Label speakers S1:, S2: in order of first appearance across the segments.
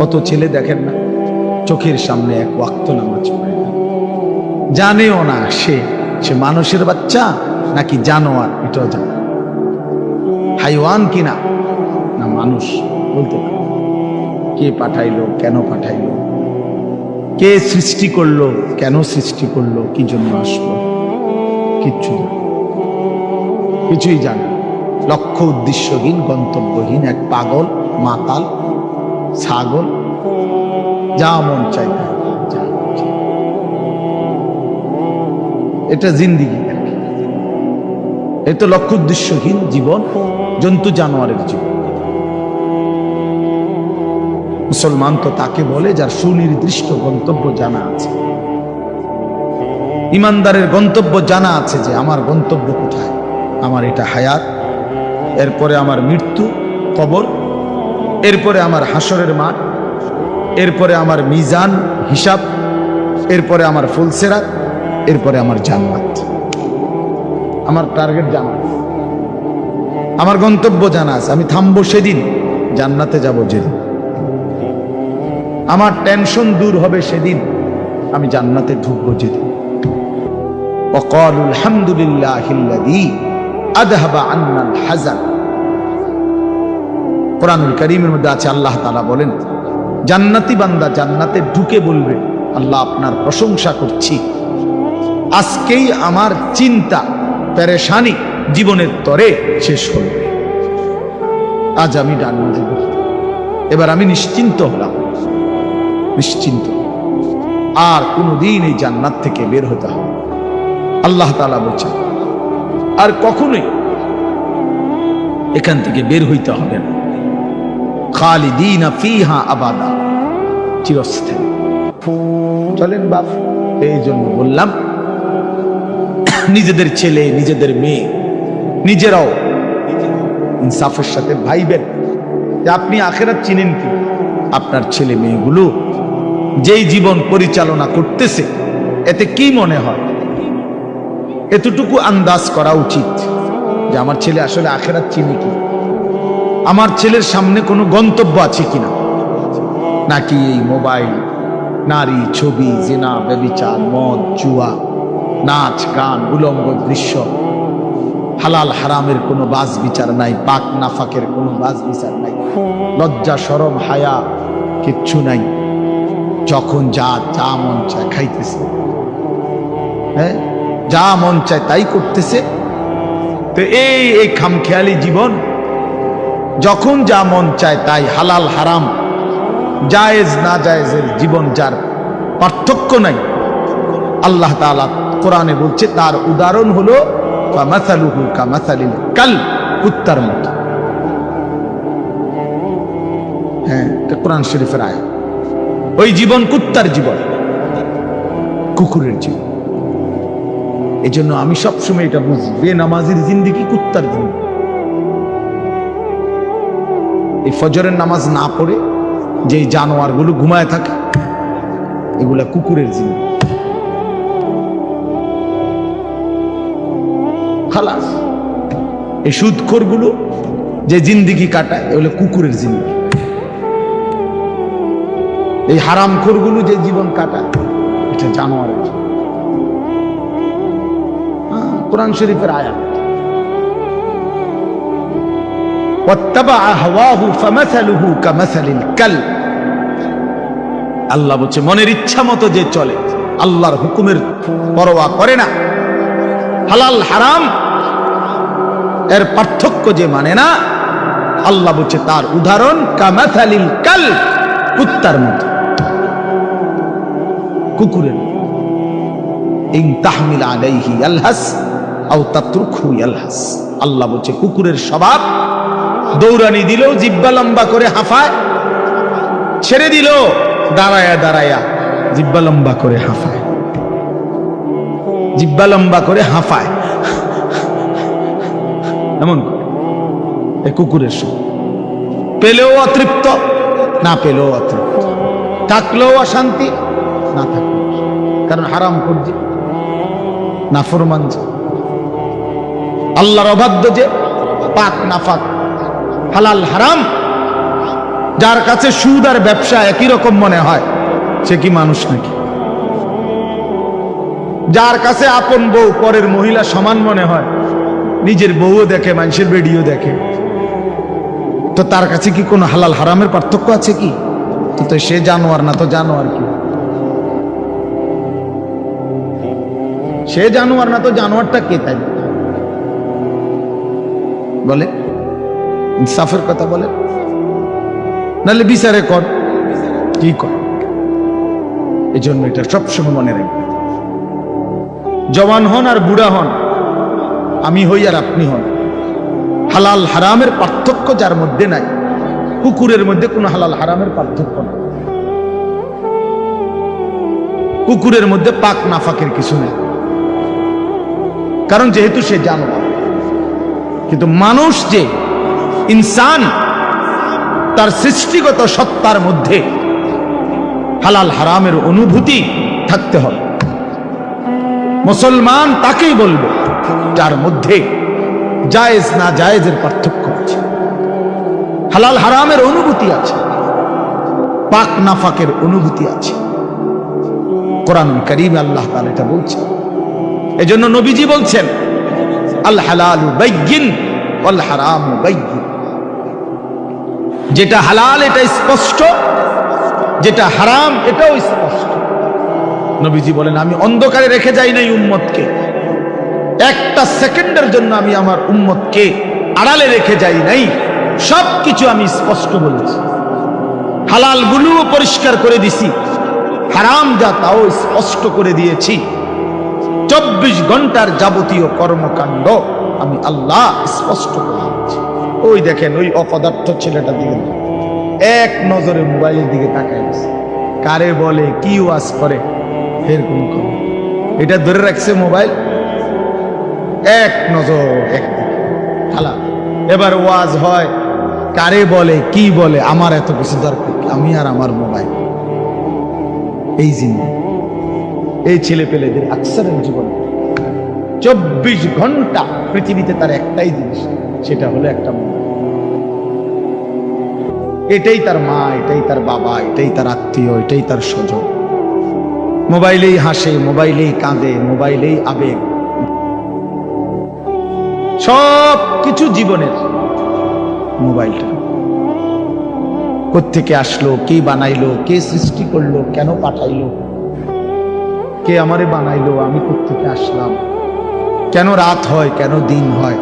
S1: কত ছেলে দেখেন না। চোখের সামনে এক ওয়াক্ত নামাজ পড়ে জানেও না সে সে মানুষের বাচ্চা নাকি জানোয়ার, এটাও জানে হাইওয়ান কিনা না? মানুষ বলতে পারে কে পাঠাইলো, কেন পাঠাইলো? কে সৃষ্টি করল, কেন সৃষ্টি করল, কি জন্য আসলো? কিচ্ছু কিছুই জানে লক্ষ্য উদ্দেশ্যহীন, গন্তব্যহীন এক পাগল, মাতাল ছাগল, যা মন চাই। এটা জিন্দিগি আর কি। এ তো লক্ষ্য উদ্দেশ্যহীন জীবন, জন্তু জানোয়ারের জীবন মুসলমান তো তাকে বলে যার সুনির্দিষ্ট গন্তব্য জানা আছে ইমানদারের গন্তব্য জানা আছে যে আমার গন্তব্য কোথায় আমার এটা হায়াত, এরপরে আমার মৃত্যু, কবর এরপরে আমার হাসরের মাঠ এরপরে আমার মিজান হিসাব এরপরে আমার ফুলসেরাত এরপরে আমার জান্নাত আমার টার্গেট জানা আছে। আমার গন্তব্য জানা আছে আমি থামবো সেদিন জান্নাতে যাব যেদিন আমার টেনশন দূর হবে সেদিন আমি জান্নাতে ঢুকবো যেদিন وقالوا الحمد لله الذي أذهب عنا الحزن কোরআনুল করিমের মধ্যে আছে, আল্লাহ তাআলা বলেন, জান্নাতি বান্দা জান্নাতে ঢুকে বলবে, আল্লাহ আপনার প্রশংসা করছি। আজকেই আমার চিন্তা প্যারেশানি জীবনের তরে শেষ হল আজ আমি ঢুকলাম। এবার আমি নিশ্চিন্ত হলাম, নিশ্চিন্ত। আর কোনোদিন এই জান্নাত থেকে বের হতে হবে আল্লাহ তাআলা বলছেন, আর কখনোই এখান থেকে বের হইতে হবে না। খালিদিনা ফিহা আবাদা। চিরস্থায়ী। চলেন বাপ, এই জন্য বললাম, নিজেদের ছেলে, নিজেদের মেয়ে, নিজেরাও ইনসাফের সাথে ভাইবেন। যে আপনি আখেরাত চিনেন কি? আপনার ছেলে মেয়েগুলো যেই জীবন পরিচালনা করতেছে, এতে কি মনে হয়? এতটুকু আন্দাজ করা উচিত যে আমার ছেলে আসলে আখেরাত চিনে কি? আমার ছেলের সামনে কোনো গন্তব্য আছে কিনা? নাকি এই মোবাইল, নারী, ছবি, জেনা, ব্যবিচার, মদ, জুয়া, নাচ, গান, উলঙ্গ দৃশ্য, হালাল হারামের কোনো বাস বিচার নাই, পাক নাফাকের কোনো বাজ বিচার নাই, লজ্জা, সরম, হায়া, কিচ্ছু নাই। যখন যা যা মন চায় খাইতেছে। হ্যাঁ? যা মন চায় তাই করতেছে। তো এই এই খামখেয়ালি জীবন যখন যা মন চায় তাই হালাল, হারাম। জায়েজ, না জায়েজের জীবন যার পার্থক্য নাই। আল্লাহ তাআলা কোরআনে বলছে, তার উদাহরণ হলো কাল, কুত্তার মতো। হ্যাঁ কোরআন শরীফের আয় ওই জীবন কুত্তার জীবন, কুকুরের জীবন। এই জন্য আমি সবসময় এটা বুঝি, বেনামাজির জিন্দিগি কুত্তার জিন্দিগি। এই ফজরের নামাজ না পড়ে যে জানোয়ারগুলো ঘুমায় থাকে এগুলা কুকুরের জিনিস খালাস এই সুদখোরগুলো যে জিন্দিগি কাটায় এগুলো কুকুরের জিন্দিগি এই হারাম হারামখোরগুলো যে জীবন কাটায় এটা জানোয়ারের। হ্যাঁ, কোরআন শরীফের আয়াত। আল্লাহ বলছে, মনের ইচ্ছা মতো যে চলে, আল্লাহর হুকুমের পরোয়া করে না। হালাল, হারাম, এর পার্থক্য যে মানে না, আল্লাহ বলছে, তার উদাহরণ কামাথালিল কাল, কুত্তার মতো। কুকুরের ইন তাহমিল আলাইহি আলহাস আও তাতরুকহু ইয়ালহাস। আল্লাহ বলছে, কুকুরের স্বভাব দৌড়ানি দিলেও জিব্বা লম্বা করে হাফায়, ছেড়ে দিল, দাঁড়ায়া দাঁড়ায়া, জিব্বা লম্বা করে হাফায়। জিব্বা লম্বা করে হাফায়। এমন এ কুকুরের সঙ্গে পেলেও অতৃপ্ত, না পেলেও অতৃপ্ত। থাকলেও অশান্তি, না থাকলেও কারণ হারাম করছে না ফরমান যে। আল্লাহর অবাধ্য যে, পাক নাফাক। হালাল হারাম। যার কাছে সুদ আর ব্যবসা একই রকম মনে হয়, সে কি মানুষ নাকি? যার কাছে আপন বউ পরের মহিলা সমান মনে হয়, নিজের বউও দেখে, মানুষের বেডিও দেখে। তো তার কাছে কি কোনো হালাল হারামের পার্থক্য আছে কি? তো সে জানোয়ার না তো জানোয়ার কি? সে জানোয়ার না তো জানোয়ারটা কে তাই? বলে? ইনসাফের কথা বলে? নাহলে বিচারে কর। কি কর? এই জন্য এটা সবসময় মনে রাখবে। জওয়ান হন আর বুড়া হন, আমি হই আর আপনি হন। হালাল হারামের পার্থক্য যার মধ্যে নাই, কুকুরের মধ্যে কোনো হালাল হারামের পার্থক্য নাই। কুকুরের মধ্যে পাক নাফাকের কিছু নেই। কারণ যেহেতু সে জানোয়ার, কিন্তু মানুষ যে ইনসান তার সৃষ্টিগত সত্তার মধ্যে হালাল হারামের অনুভূতি থাকতে হবে। মুসলমান তাকেই বলব, যার মধ্যে জায়েজ না জায়েজের পার্থক্য আছে। হালাল হারামের অনুভূতি আছে, পাক নাফাকের অনুভূতি আছে। কোরআন করিম আল্লাহ এটা বলছে এজন্য নবীজি বলছেন, আল হালালু বাইয়িন ওয়াল হারামু যেটা হালাল এটা স্পষ্ট। যেটা হারাম, এটাও স্পষ্ট। নবীজি বলেন, আমি অন্ধকারে রেখে যাই নাই উম্মতকে। একটা সেকেন্ডের জন্য আমি আমার উম্মতকে আড়ালে রেখে যাই নাই। সব কিছু আমি স্পষ্ট বলেছি। হালাল গুলোও পরিষ্কার করে দিছি। হারাম যা তাও স্পষ্ট করে দিয়েছি। চব্বিশ ঘণ্টার যাবতীয় কর্মকাণ্ড আমি আল্লাহ স্পষ্ট করে ওই দেখেন, ওই অপদার্থ ছেলেটার দিকে। এক নজরে মোবাইলের দিকে তাকায় আছে। কারে বলে, কি ওয়াজ করে? এরকম এটা ধরে রাখছে মোবাইল। এক নজর এক খালা, এবার ওয়াজ হয়, কারে বলে, কি বলে? আমার এত কিছু দরকার আমি আর আমার মোবাইল। এই জিনিস। এই ছেলে পেলেদের আকসারের জীবন। চব্বিশ ঘণ্টা পৃথিবীতে তার একটাই জিনিস, সেটা হলো একটা এটাই তার মা, এটাই তার বাবা, এটাই তার আত্মীয়, এটাই তার স্বজন। মোবাইলেই হাসে, মোবাইলেই কাঁদে, মোবাইলেই আবেগ। সব কিছু জীবনের মোবাইলটা। কোত্থেকে আসলো, কে বানাইলো, কে সৃষ্টি করল, কেন পাঠাইলো? কে আমারে বানাইলো, আমি কোত্থেকে আসলাম? কেন রাত হয়, কেন দিন হয়?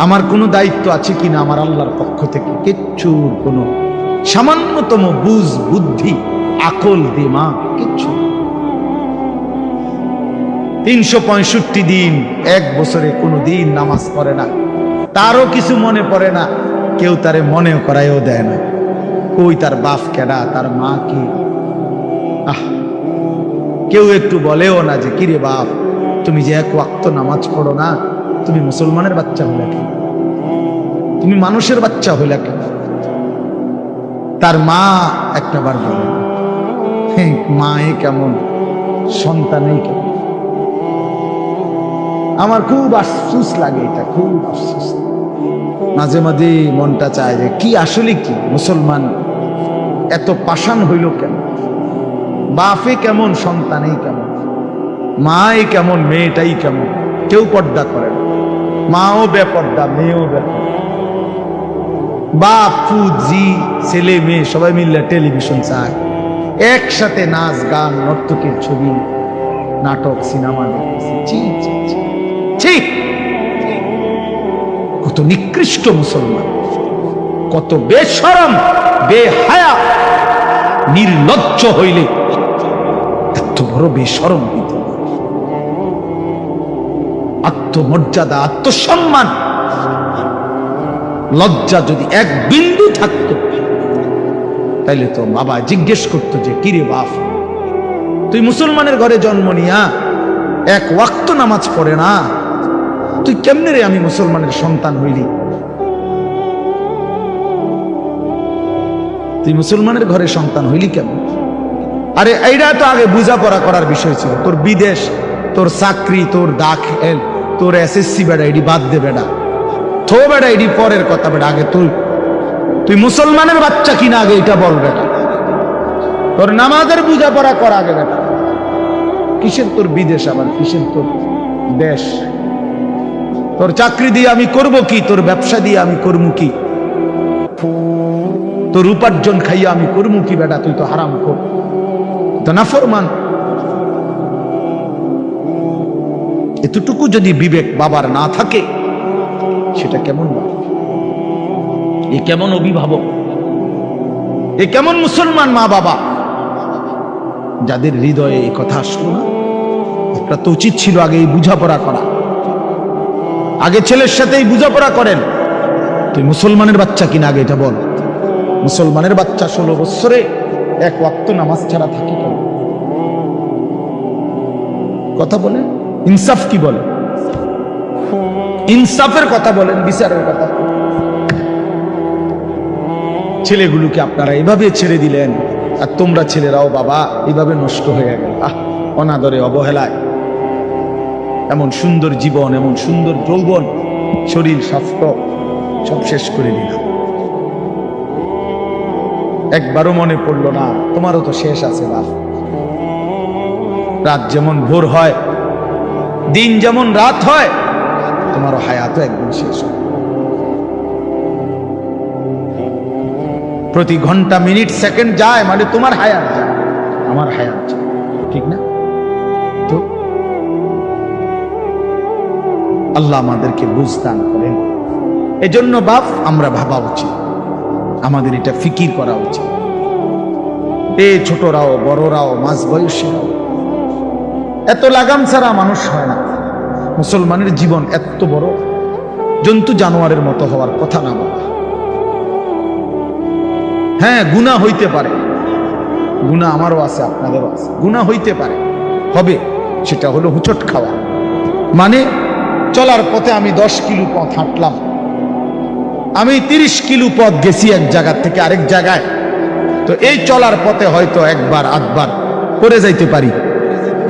S1: আমার কোনো দায়িত্ব আছে কিনা আমার আল্লাহর পক্ষ থেকে? কিচ্ছু কোনো। সামান্যতম বুঝ, বুদ্ধি, আকল, দিমা, কিচ্ছু তিনশো পঁয়ষট্টি দিন, এক বছরে কোনো দিন নামাজ পড়ে না। তারও কিছু মনে পড়ে না। কেউ তারে মনে করাইও দেয় না। কই তার বাপ কেডা, তার মা কি? আহ! কেউ একটু বলেও না যে, কিরে বাপ, তুমি যে এক ওয়াক্ত নামাজ পড়ো না তুমি মুসলমানের বাচ্চা হলে কেন তুমি মানুষের বাচ্চা হলে কেন তার মা একটা বার বলে মা এ কেমন? সন্তানেই কেমন? আমার খুব আফসুস লাগে এটা, খুব আফসুস। মাঝে মাঝে মনটা চায় যে কি আসলে কি? মুসলমান এত পাষাণ হইল কেন? বাপে কেমন, সন্তানেই কেমন? মাই কেমন, মেয়েটাই কেমন? কেউ পর্দা করে না। মাও বেপর্দা, মেয়েও বেপর্দা। বাপ ফুজি ছেলে, মেয়ে, সবাই মিলে টেলিভিশন চায়। একসাথে নাচ, গান, নর্তকের ছবি, নাটক, সিনেমা। ছি কত নিকৃষ্ট মুসলমান। কত বেশরম, বেহায়া, নির্লজ্জ হইলে এত বড় বেশরম হইতে? আত্মমর্যাদা, আত্মসম্মান। লজ্জা যদি এক বিন্দু থাকতো, তাইলে তো বাবা জিজ্ঞেস করতো যে, কিরে বাপ, তুই মুসলমানের ঘরে জন্ম নিয়া, এক ওয়াক্ত নামাজ পড়ে না? তুই কেমনে রে আমি মুসলমানের সন্তান হইলি? তুই মুসলমানের ঘরে সন্তান হইলি কেমন আরে এইটা তো আগে বোঝাপড়া করার বিষয় ছিল। তোর বিদেশ, তোর চাকরি, তোর দাখেল। তোর এসএসসি বেড়া এডি বাদ দে বেড়া থো বেড়া এডি পরের কথা বেড়া আগে তুই। তুই মুসলমানের বাচ্চা কিনা আগে এটা বল বেটা তোর নামাজের বোঝাপড়া কর আগে বেটা কিসের তোর বিদেশ আবার? কিসের তোর দেশ? তোর চাকরি দিয়ে আমি করব কি? তোর ব্যবসা দিয়ে আমি করব কি? তোর উপার্জন খাইয়া আমি করব কি বেটা তুই তো হারাম কর। তো নাফরমান। এতটুকু যদি বিবেক বাবার না থাকে, সেটা কেমন? এ কেমন অভিভাবক? এ কেমন মুসলমান মা বাবা? যাদের হৃদয়ে এই কথা আসলো না আপনার তো উচিত ছিল আগে এই বুঝাপড়া করা। আগে ছেলের সাথে এই বুঝাপড়া করেন। তুই মুসলমানের বাচ্চা কিনা আগে এটা বল। মুসলমানের বাচ্চা ষোলো বৎসরে এক ওয়াক্ত নামাজ ছাড়া থাকি কেন? কথা বলেন। ইনসাফ কি বলে? ইনসাফের কথা বলেন, বিচারের কথা। ছেলেগুলোকে আপনারা এভাবে ছেড়ে দিলেন, আর তোমরা ছেলেরাও বাবা এইভাবে নষ্ট হয়ে গেল। আহ, অনাদরে, অবহেলায়। এমন সুন্দর জীবন, এমন সুন্দর যৌবন, শরীর স্বাস্থ্য, সব শেষ করে দিলাম। একবারও মনে পড়ল না, তোমারও তো শেষ আছে বাপ। রাত যেমন ভোর হয় দিন যেমন রাত হয়, তোমারও হায়াতও একদিন শেষ হয় প্রতি ঘণ্টা, মিনিট, সেকেন্ড যায় মানে তোমার হায়াত যায়, আমার হায়াত যায়। ঠিক না? তো আল্লাহ আমাদেরকে বুঝদান করেন। এজন্য বাপ, আমরা ভাবা উচিত। আমাদের এটা ফিকির করা উচিত। এ ছোটরাও, বড়রাও মাঝ বয়সীরাও এত লাগাম ছাড়া মানুষ হয় না। মুসলমানের জীবন এত বড়, জন্তু জানোয়ারের মতো হওয়ার কথা না বাবা হ্যাঁ গুণা হইতে পারে। গুণা আমারও আছে, আপনাদেরও আছে। গুণা হইতে পারে। হবে, সেটা হলো হুচট খাওয়া। মানে চলার পথে আমি দশ কিলো পথ হাঁটলাম। আমি তিরিশ কিলো পথ গেছি এক জায়গার থেকে আরেক জায়গায়। তো এই চলার পথে হয়তো একবার, আধবার করে যাইতে পারি।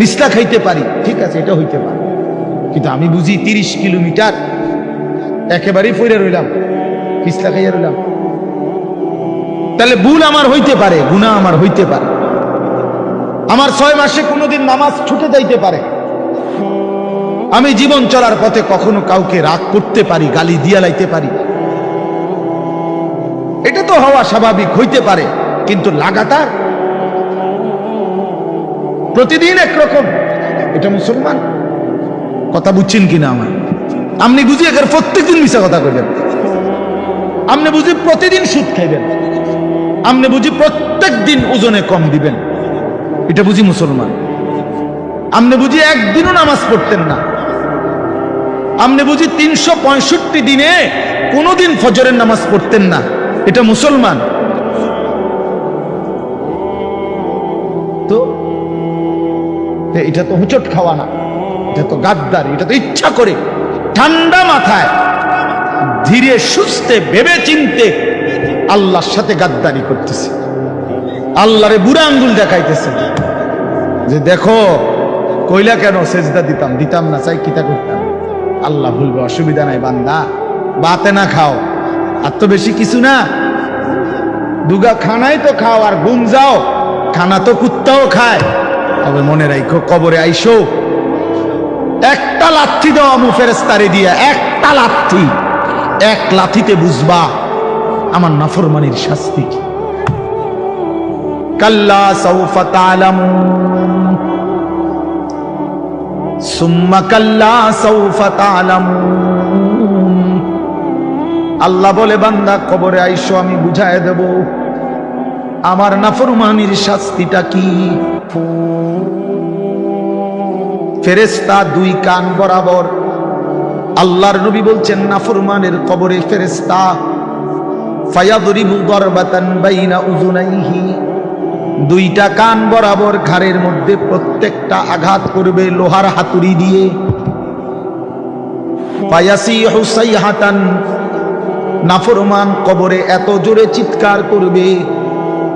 S1: পিস্তা খাইতে পারি। ঠিক আছে, এটা হইতে পারে। কিন্তু আমি বুঝি তিরিশ কিলোমিটার একেবারেই ফিরে রইলাম। পিস্তা খাইয়া রইলাম। তাহলে ভুল আমার হইতে পারে গুণা আমার হইতে পারে। আমার ছয় মাসে কোনোদিন নামাজ ছুটে যাইতে পারে। আমি জীবন চলার পথে কখনো কাউকে রাগ করতে পারি, গালি দিয়া লাইতে পারি। এটা তো হওয়া স্বাভাবিক, হইতে পারে। কিন্তু লাগাতার প্রতিদিন একরকম। এটা মুসলমান? কথা বুঝছেন কিনা আমার? আপনি বুঝি এখানে প্রত্যেকদিন মিশা কথা কইবেন। আপনি বুঝি প্রতিদিন সুদ খাইবেন। আপনি বুঝি প্রত্যেক দিন ওজনে কম দিবেন। এটা বুঝি মুসলমান? আপনি বুঝি একদিনও নামাজ পড়তেন না। আপনি বুঝি তিনশো পঁয়ষট্টি দিনে কোনোদিন ফজরের নামাজ পড়তেন না। এটা মুসলমান? তো এটা তো হুচট খাওয়া না, এটা তো গাদ্দার, এটা তো ইচ্ছা করে। ঠান্ডা মাথায়, ধীরে সুস্থে ভেবে চিনতে আল্লাহর সাথে গাদ্দারি করতেছে। আল্লাহরে বুড়া আঙ্গুল দেখাইতেছে। যে দেখো, কইলা কেন সেজদা দিতাম? দিতাম না চাই কিতা করতাম। আল্লাহ ভুলবে অসুবিধা নাই বান্দা, বাতে না খাও। আর তো বেশি কিছু না। দুগা খানাই তো খাও আর গুম যাও। খানা তো কুত্তাও খায়। তবে মনে রাখো কবরে আইসো। একটা লাথি দাও আমু ফেরেস্তারে দিয়া, একটা লাথি। এক লাথিতে বুঝবা আমার নাফরমানির শাস্তি কাল্লা সুম্মা কাল্লা সৌফা তালামুন আল্লাহ বলে, বান্দা, কবরে আইসো, আমি বুঝায় দেব। আমার নাফরমানির শাস্তিটা কি? ফেরেস্তা দুই কান বরাবর। আল্লাহর নবী বলছেন নাফরমানের কবরে ফেরেস্তা ফায়াদরিবু দরবাতান বাইনা উজুনাইহি দুইটা কান বরাবর ঘাড়ের মধ্যে প্রত্যেকটা আঘাত করবে লোহার হাতুড়ি দিয়ে। ফায়াসি হুসাইহাতান নাফরমান কবরে এত জোরে চিৎকার করবে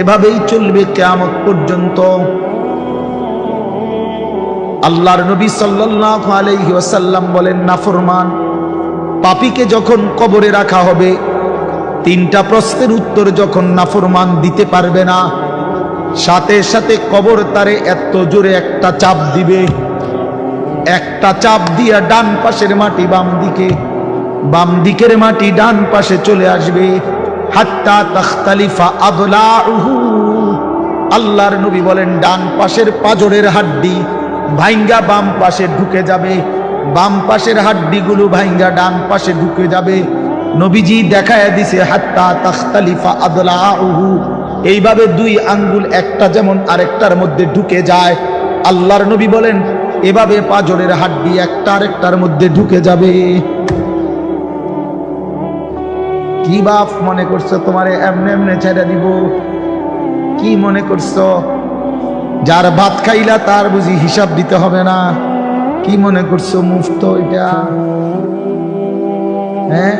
S1: এভাবেই চলবে কেয়ামত পর্যন্ত। আল্লাহর নবী সাল্লাল্লাহু আলাইহি বলেন নাফরমান পাপীকে যখন কবরে রাখা হবে, তিনটা প্রশ্নের উত্তর যখন নাফরমান দিতে পারবে না, সাথে সাথে কবর তারে এত জোরে একটা চাপ দিবে। একটা চাপ দিয়া ডান পাশের মাটি বাম দিকে, বাম দিকের মাটি ডান পাশে চলে আসবে। হাত্তা আল্লাহর নবী বলেন, ডান পাশের পাজরের হাড্ডি ভাইঙ্গা বাম পাশে ঢুকে যাবে। বাম পাশের হাড্ডিগুলো ভাইঙ্গা ডান পাশে ঢুকে যাবে। নবীজি দেখায় দিছে, হাত্তা তাখতালিফা আদলাউহু। এইভাবে দুই আঙ্গুল একটা যেমন আরেকটার মধ্যে ঢুকে যায়। আল্লাহর নবী বলেন, এভাবে পাজরের হাড্ডি একটা আরেকটার মধ্যে ঢুকে যাবে। কি বাপ মনে করছ তোমারে? এমনে এমনে ছেড়ে দিব। কি মনে করছ? যার ভাত খাইলা তার বুঝি হিসাব দিতে হবে না। কি মনে করছ মুফত এটা? হ্যাঁ?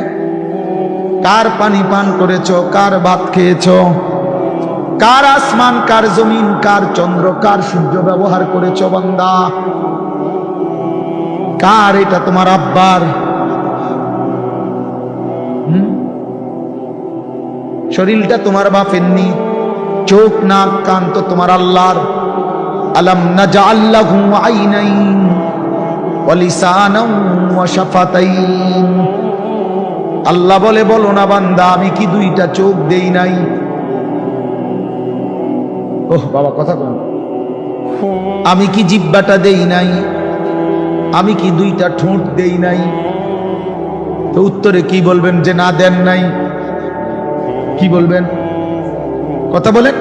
S1: কার পানি পান করেছ? কার ভাত খেয়েছো? কার আসমান, কার জমিন, কার চন্দ্র, কার সূর্য ব্যবহার করেছ বান্দা? কার এটা তোমার আব্বার? হুম? শরীরটা তোমার বাপেননি চোখ, নাক, কান তো তোমার আল্লাহর। আলাম না আইনাইন আল্লাহ ওয়া শাফাতাইন। আল্লাহ বলে, বলো না বান্দা, আমি কি দুইটা চোখ দেই নাই? ওহ, বাবা, কথা কোন আমি কি জিব্বাটা দেই নাই? আমি কি দুইটা ঠোঁট দেই নাই? তো উত্তরে কি বলবেন যে, না, দেন নাই। কি বলবেন? কথা বলেন।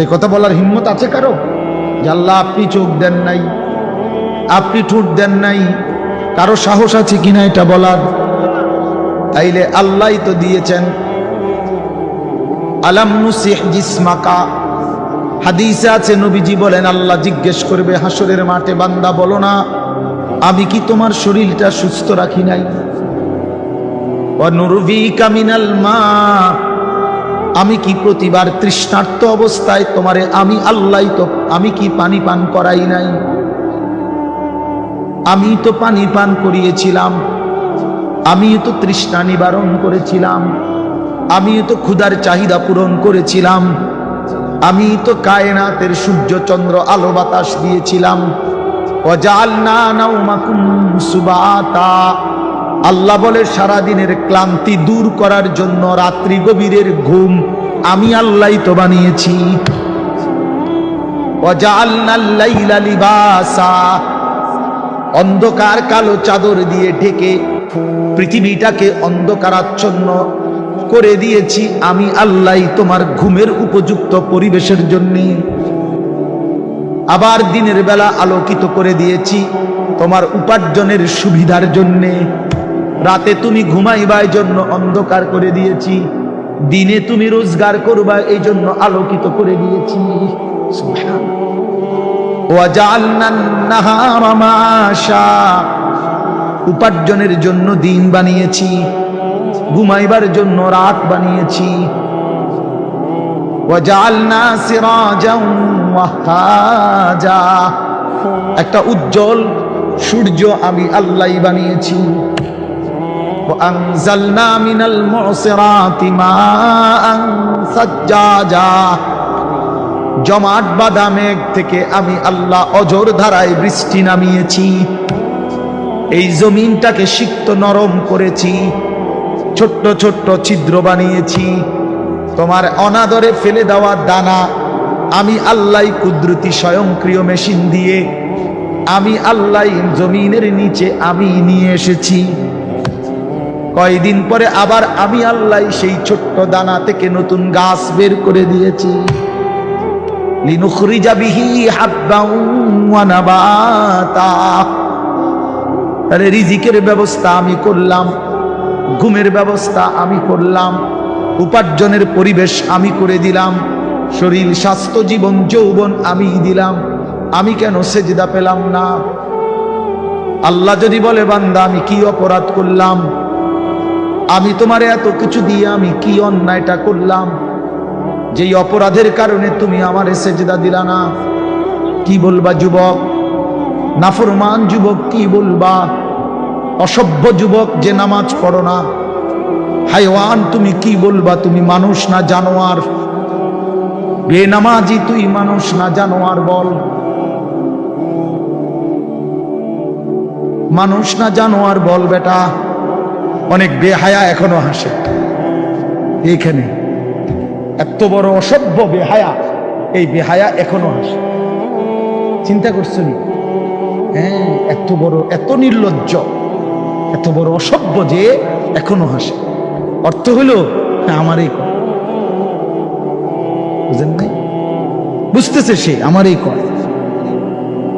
S1: এই কথা বলার হিম্মত আছে কারও? আল্লাহ আপনি চোখ দেন নাই, আপনি ঠোঁট দেন নাই, কারও সাহস আছে কিনা এটা বলার? তাইলে আল্লাহ তো দিয়েছেন। আলাম নুসিহ জিসমাকা। হাদিসে আছে, নবীজি বলেন, আল্লাহ জিজ্ঞেস করবে হাসরের মাঠে বান্দা বলো না, আমি কি তোমার শরীরটা সুস্থ রাখি নাই? মা। আমি কি প্রতিবার তৃষ্ণার্ত অবস্থায় তোমারে আমি আল্লাহ তো আমি কি পানি পান করাই নাই? আমি তো পানি পান করিয়েছিলাম। আমি তো তৃষ্ণা নিবারণ করেছিলাম। আমি তো ক্ষুধার চাহিদা পূরণ করেছিলাম। আমি তো কায়নাতের সূর্য চন্দ্র আলো বাতাস দিয়েছিলাম। অজালনা নাউমাকুম সুবাতা। আল্লাহ বলে, সারাদিনের ক্লান্তি দূর করার জন্য রাত্রি গভীরের ঘুম আমি আল্লাহ তো বানিয়েছি। অন্ধকার কালো চাদর দিয়ে ঢেকে পৃথিবীটাকে অন্ধকারাচ্ছন্ন করে দিয়েছি, আমি আল্লাহ তোমার ঘুমের উপযুক্ত পরিবেশের জন্য। আবার দিনের বেলা আলোকিত করে দিয়েছি তোমার উপার্জনের সুবিধার জন্যে। রাতে তুমি ঘুমাইবার জন্য অন্ধকার করে দিয়েছি। দিনে তুমি রোজগার করবা এই জন্য আলোকিত করে দিয়েছি। উপার্জনের জন্য দিন বানিয়েছি। ঘুমাইবার জন্য রাত বানিয়েছি। একটা উজ্জ্বল সূর্য আমি আল্লাহ বানিয়েছি। وأنزلنا من المعصرات ماء ثجاجا জমাট বাঁধা মেঘ থেকে আমি আল্লাহ অজর ধারায় বৃষ্টি নামিয়েছি এই জমিনটাকে সিক্ত নরম করেছি ছোট্ট ছোট্ট ছিদ্র বানিয়েছি তোমার অনাদরে ফেলে দেওয়া দানা আমি আল্লাহ কুদরতি স্বয়ংক্রিয় মেশিন দিয়ে আমি আল্লাহ জমিনের নিচে আমি নিয়ে এসেছি কয়দিন পরে আবার আমি আল্লাহ সেই ছোট্ট দানা থেকে নতুন গাছ বের করে দিয়েছি। তাহলে রিজিকের ব্যবস্থা আমি করলাম, ঘুমের ব্যবস্থা আমি করলাম, উপার্জনের পরিবেশ আমি করে দিলাম, শরীর, স্বাস্থ্য, জীবন, যৌবন আমি দিলাম, আমি কেন সেজদা পেলাম না? আল্লাহ যদি বলে, বান্দা, আমি কি অপরাধ করলাম? আমি তোমার এত কিছু দিয়ে আমি কি অন্যায়টা করলাম? যেই অপরাধের কারণে তুমি আমার সেজদা দিলা না। কি বলবা যুবক? নাফরমান যুবক কি বলবা? অসভ্য যুবক যে নামাজ পড়ো না। হাইওয়ান তুমি কি বলবা? তুমি মানুষ না জানোয়ার? বেনামাজি তুই মানুষ না জানোয়ার বল। মানুষ না জানোয়ার বল বেটা। অনেক বেহায়া এখনও হাসে। এইখানে এত বড় অসভ্য বেহায়া, এই বেহায়া এখনও হাসে। চিন্তা করছ নি? হ্যাঁ এত বড়, এত নির্লজ্জ, এত বড় অসভ্য যে এখনও হাসে। অর্থ হইল হ্যাঁ আমারই বুঝেন নাই? বুঝতেছে সে, আমারই কর।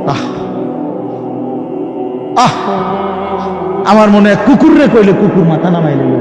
S1: আহ আহ। আমার মনে হয় কুকুররে কইলে কুকুর মাথা নামাই নিল